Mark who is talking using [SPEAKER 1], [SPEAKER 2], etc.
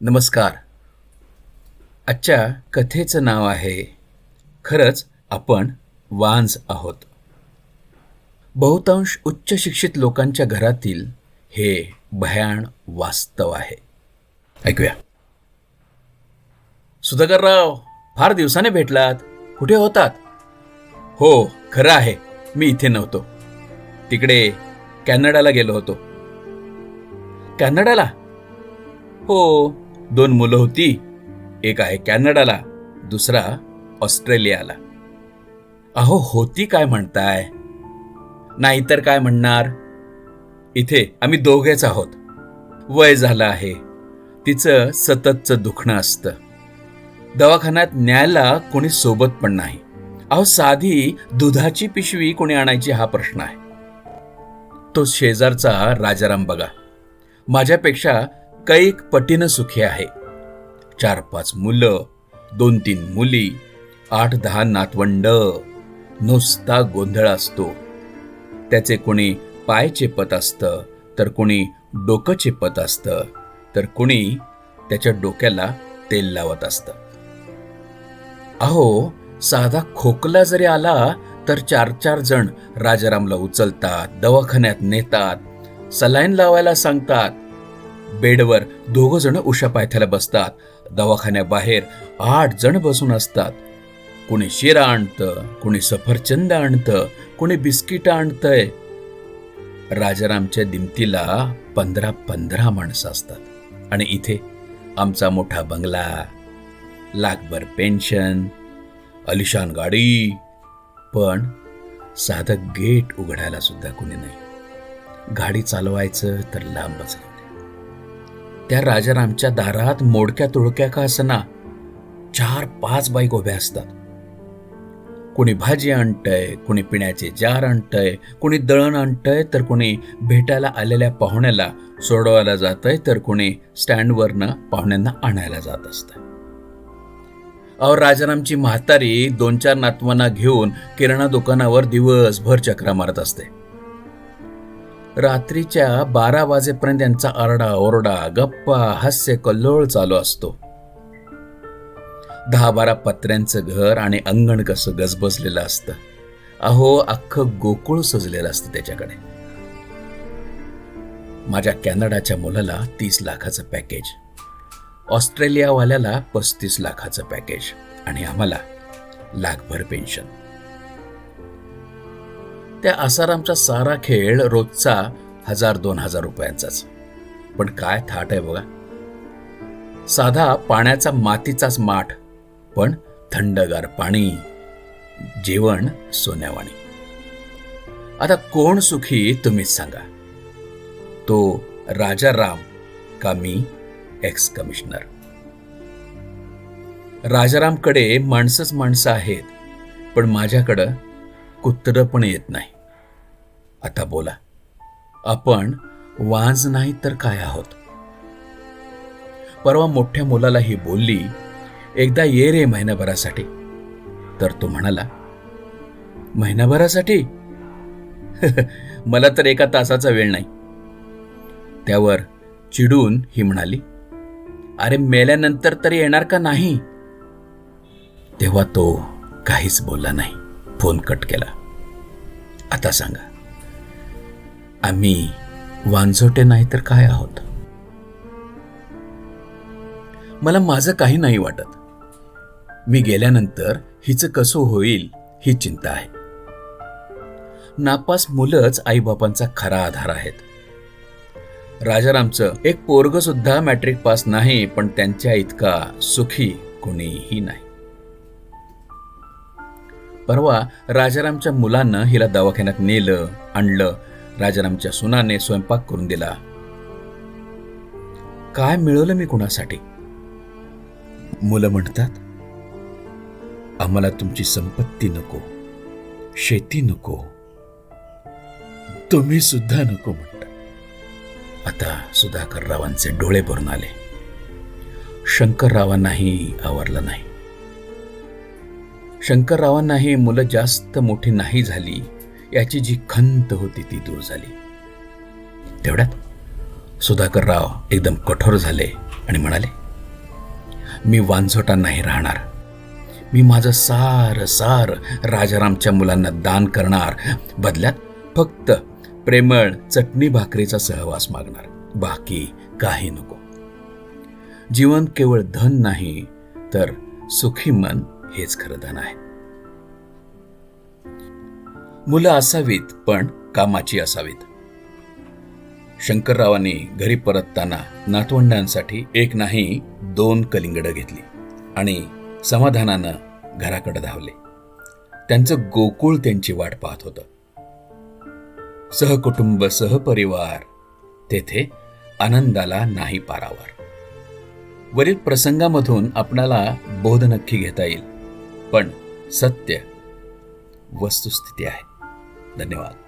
[SPEAKER 1] नमस्कार. आजच्या कथेचं नाव आहे खरंच आपण वांज आहोत. बहुतांश उच्च शिक्षित लोकांच्या घरातील हे भयाण वास्तव आहे. ऐकूया. सुधाकरराव फार दिवसाने भेटलात. कुठे होतात? हो खरं आहे मी इथे नव्हतो. तिकडे कॅनडाला गेलो होतो. कॅनडाला? हो दोन मुलं होती. एक आहे कॅनडाला दुसरा ऑस्ट्रेलियाला. अहो होती काय म्हणताय? नाहीतर काय म्हणणार? इथे आम्ही दोघेच आहोत. वय झालं आहे. तिचं सततचं दुखणं असतं. दवाखान्यात न्यायला कोणी सोबत पण नाही. अहो साधी दुधाची पिशवी कोणी आणायची हा प्रश्न आहे. तो शेजारचा राजाराम बघा. माझ्यापेक्षा कैक पटीनं सुखी आहे. चार पाच मुलं दोन तीन मुली आठ दहा नातवंड नुसता गोंधळ असतो. त्याचे कोणी पाय चेपत असतं तर कोणी डोकं चेपत असतं तर कोणी त्याच्या डोक्याला तेल लावत असतं. अहो साधा खोकला जरी आला तर चार चार जण राजारामला उचलतात दवाखान्यात नेतात सलाईन लावायला सांगतात बेडवर दोघ जण उशा पायथ्याला बसतात. दवाखान्याबाहेर आठ जण बसून असतात. कोणी शिरा आणतं कोणी सफरचंद आणतं कोणी बिस्किट आणतंय. राजारामच्या दिमतीला पंधरा पंधरा माणसं असतात. आणि इथे आमचा मोठा बंगला लाखभर पेन्शन अलिशान गाडी पण साधं गेट उघडायला सुद्धा कोणी नाही. गाडी चालवायचं तर लांबच त्या राजारामच्या दारात मोडक्या तुळक्या का असना चार पाच बाईक उभ्या असतात. कोणी भाजी आणतंय कोणी पिण्याचे जार आणतंय कोणी दळण आणतंय तर कोणी भेटायला आलेल्या पाहुण्याला सोडवायला जातंय तर कोणी स्टँडवरनं पाहुण्यांना आणायला जात असतं. अहो राजारामची म्हातारी दोन चार नातवांना घेऊन किराणा दुकानावर दिवसभर चक्रा मारत असते. रात्रीच्या बारा वाजेपर्यंत यांचा आरडा ओरडा गप्पा हास्य कल्लोळ चालू असतो. दहा बारा पत्र्यांचं घर आणि अंगण कसं गजबजलेलं असतं. अहो अख्खं गोकुळ सजलेलं असतं त्याच्याकडे. माझ्या कॅनडाच्या मुलाला तीस लाखाचं पॅकेज. ऑस्ट्रेलियावाल्याला पस्तीस लाखाचं पॅकेज. आणि आम्हाला लाखभर पेन्शन. त्या आसारामचा सारा खेळ रोजचा हजार दोन हजार रुपयांचाच. पण काय थाट आहे बघा. साधा पाण्याचा मातीचाच माठ पण थंडगार पाणी जेवण सोन्यावाणी. आता कोण सुखी तुम्हीच सांगा. तो राजा राम का मी एक्स कमिशनर राजारामकडे माणसंच माणसं आहेत पण माझ्याकडं कुत्र पण येत नाही. आता बोला आपण वाज नाही तर काय आहोत? परवा मोठ्या मुलाला ही बोलली एकदा ये रे महिनाभरासाठी. तर तो म्हणाला महिनाभरासाठी? मला तर एका तासाचा वेळ नाही. त्यावर चिडून ही म्हणाली अरे मेल्यानंतर तरी येणार का नाही? तेव्हा तो काहीच बोलला नाही. फोन कट केला. आता सांगा आम्ही वांझोटे नाही तर काय आहोत? मला माझं काही नाही वाटत. मी गेल्यानंतर हिचं कसं होईल ही चिंता आहे. नापास मुलंच आईबापांचा खरा आधार आहेत. राजारामचं एक पोरग सुद्धा मॅट्रिक पास नाही पण त्यांच्या इतका सुखी कोणीही नाही. परवा राजारामच्या मुलांना हिला दवाखान्यात नेलं आणलं. राजारामच्या सुनाने स्वयंपाक करून दिला. काय मिळवलं मी कुणासाठी? मुलं म्हणतात आम्हाला तुमची संपत्ती नको शेती नको तुम्ही सुद्धा नको म्हणता. आता सुधाकर रावांचे डोळे भरून आले. शंकररावांनाही आवरलं नाही. शंकररावांनाही मुलं जास्त मोठी नाही झाली. याची जी खंत होती ती दूर झाली. तेवढ्यात सुधाकरराव एकदम कठोर झाले आणि म्हणाले मी वांझोटा नाही राहणार. मी माझं सार सार राजारामच्या मुलांना दान करणार. बदल्यात फक्त प्रेमळ चटणी भाकरीचा सहवास मागणार. बाकी काही नको. जीवन केवळ धन नाही तर सुखी मन हेच खरं धन आहे. मुलं असावीत पण कामाची असावीत. शंकररावांनी घरी परतताना नातवंडांसाठी एक नाही दोन कलिंगडं घेतली आणि समाधानानं घराकडे धावले. त्यांचं गोकुळ त्यांची वाट पाहत होतं. सहकुटुंब सहपरिवार तेथे आनंदाला नाही पारावर. वरील प्रसंगामधून आपणाला बोध नक्की घेता येईल. पण सत्य वस्तुस्थिती आहे. धन्यवाद.